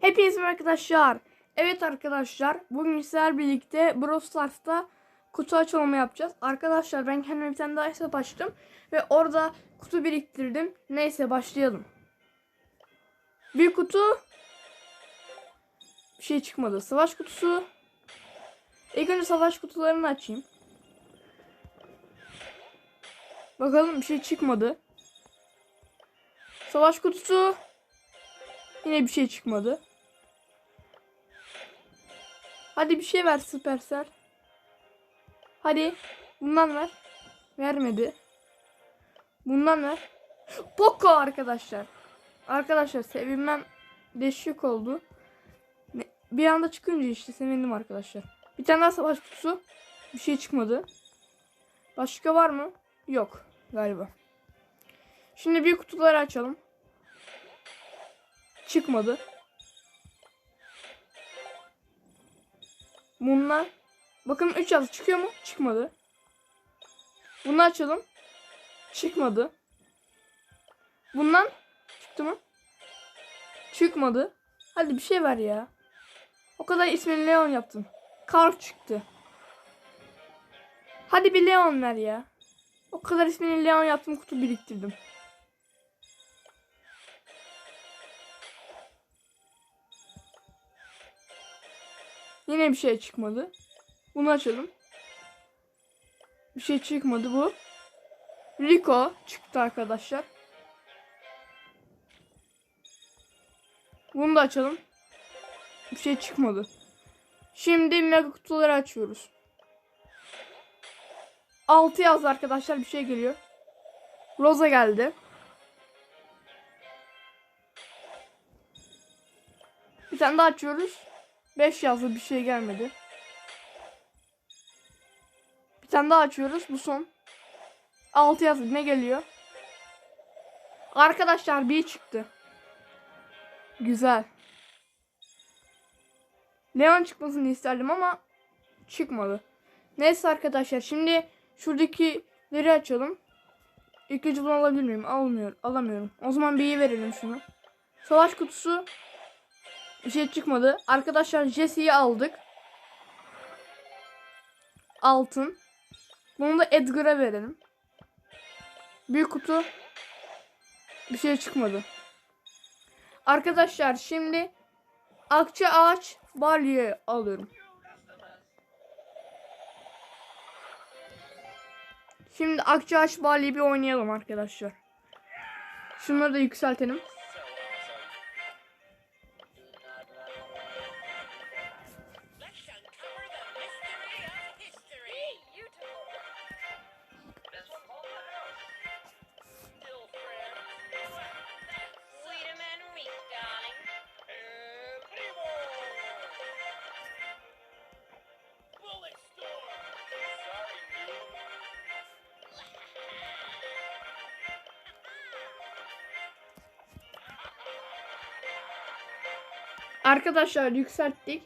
Hepinize merhaba arkadaşlar. Evet arkadaşlar bugün sizler birlikte Brawl Stars'ta kutu açılımı yapacağız. Arkadaşlar ben kendime bir tane daha hesap açtım ve orada kutu biriktirdim. Neyse başlayalım. Bir kutu bir şey çıkmadı. Savaş kutusu. İlk önce savaş kutularını açayım. Bakalım bir şey çıkmadı. Savaş kutusu. Yine bir şey çıkmadı. Hadi bir şey ver Supercell. Hadi. Bundan ver. Vermedi. Bundan ver. Poco arkadaşlar. Arkadaşlar sevinmem değişik oldu. Bir anda çıkınca işte sevindim arkadaşlar. Bir tane daha savaş kutusu. Bir şey çıkmadı. Başka var mı? Yok galiba. Şimdi bir kutuları açalım. Çıkmadı. Bunlar. Bakın 3 yazı çıkıyor mu? Çıkmadı. Bunu açalım. Çıkmadı. Bundan çıktı mı? Çıkmadı. Hadi bir şey ver ya. O kadar ismini Leon yaptım. Carl çıktı. Hadi bir Leon ver ya. O kadar ismini Leon yaptım kutu biriktirdim. Yine bir şey çıkmadı. Bunu açalım. Bir şey çıkmadı bu. Rico çıktı arkadaşlar. Bunu da açalım. Bir şey çıkmadı. Şimdi mega kutuları açıyoruz. 6 yaz arkadaşlar bir şey geliyor. Rosa geldi. Bir tane daha açıyoruz. 5 yazdı bir şey gelmedi. Bir tane daha açıyoruz. Bu son. 6 yazdı ne geliyor? Arkadaşlar bir çıktı. Güzel. Leon çıkmasını isterdim ama çıkmadı. Neyse arkadaşlar şimdi şuradakileri açalım. İlk önce bunu alabilir miyim? Almıyor, alamıyorum. O zaman bir iyi verelim şunu. Savaş kutusu bir şey çıkmadı. Arkadaşlar Jesse'yi aldık. Altın. Bunu da Edgar'a verelim. Büyük kutu. Bir şey çıkmadı. Arkadaşlar şimdi Akça Ağaç Barley'i alıyorum. Şimdi Akça Ağaç Barley'i bir oynayalım arkadaşlar. Şunları da yükseltelim. Arkadaşlar yükselttik.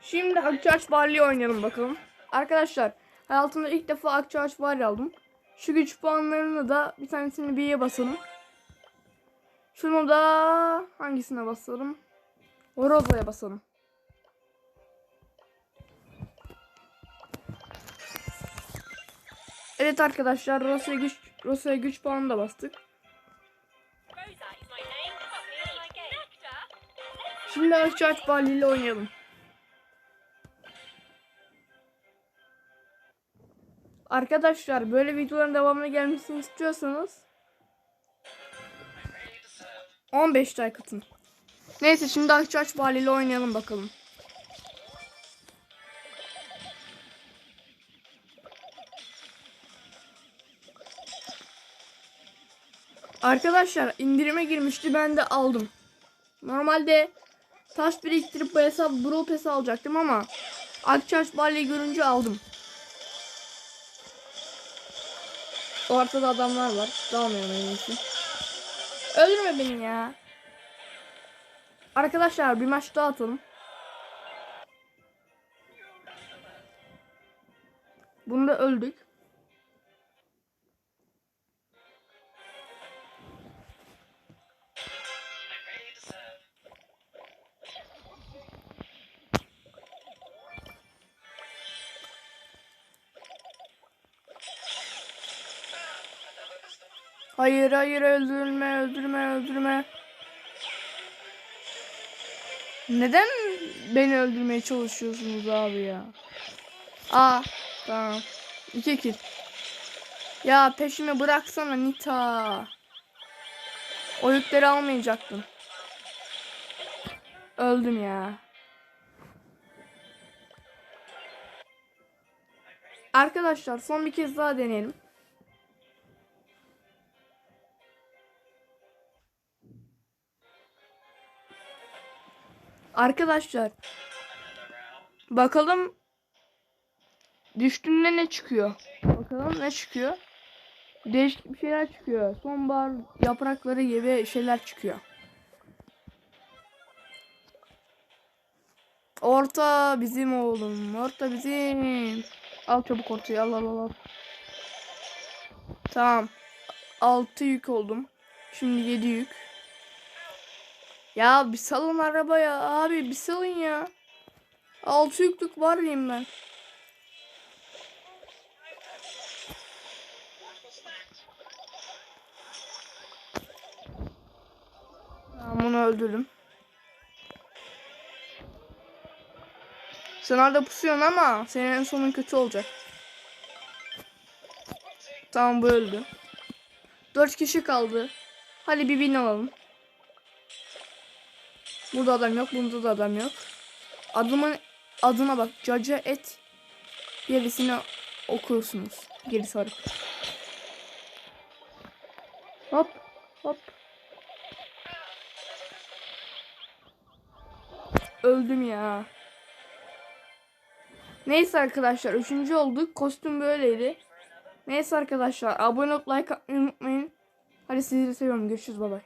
Şimdi Akçaağaç Barley oynayalım bakalım. Arkadaşlar hayatımda ilk defa Akçaağaç Barley aldım. Şu güç puanlarını da bir tanesini B'ye basalım. Şunu da hangisine basalım? Roza'ya basalım. Evet arkadaşlar Rosa'ya güç, Rosa'ya güç puanı da bastık. Şimdi Akçaağaç Barley ile oynayalım. Arkadaşlar böyle videoların devamına gelmesini istiyorsanız 15 like atın. Neyse şimdi Akçaağaç Barley ile oynayalım bakalım. Arkadaşlar indirime girmişti ben de aldım. Normalde taş biriktirip bu hesap Brawl Pass alacaktım ama Akçaş Barley'i görünce aldım. Ortada adamlar var. Dalmayalım en iyisi. Öldürme beni ya. Arkadaşlar bir maç daha atalım. Bunda öldük. Hayır hayır öldürme öldürme öldürme. Neden beni öldürmeye çalışıyorsunuz abi ya? Aa tamam. İki kill. Ya peşimi bıraksana Nita. O yükleri almayacaktım. Öldüm ya. Arkadaşlar son bir kez daha deneyelim. Arkadaşlar bakalım düştüğünde ne çıkıyor? Bakalım ne çıkıyor? Değişik bir şeyler çıkıyor. Sonbahar yaprakları gibi şeyler çıkıyor. Orta bizim oğlum. Orta bizim. Al çabuk ortaya. Al al al. al. Tamam. 6 yük oldum. Şimdi 7 yük. Ya bir salın arabaya abi bir salın ya. 6 yüklük var mıyım ben? Tamam bunu öldürdüm. Sen orada pusuyorsun ama senin en sonun kötü olacak. Tamam bu öldü. 4 kişi kaldı. Hadi bir bin alalım. Burada adam yok, bunda da adam yok. Adımın adına bak. Caca et. Gerisini okursunuz. Geri sarıp. Hop hop. Öldüm ya. Neyse arkadaşlar üçüncü olduk. Kostüm böyleydi. Neyse arkadaşlar abone olup like atmayı unutmayın. Hadi sizleri seviyorum. Görüşürüz. Bay bay.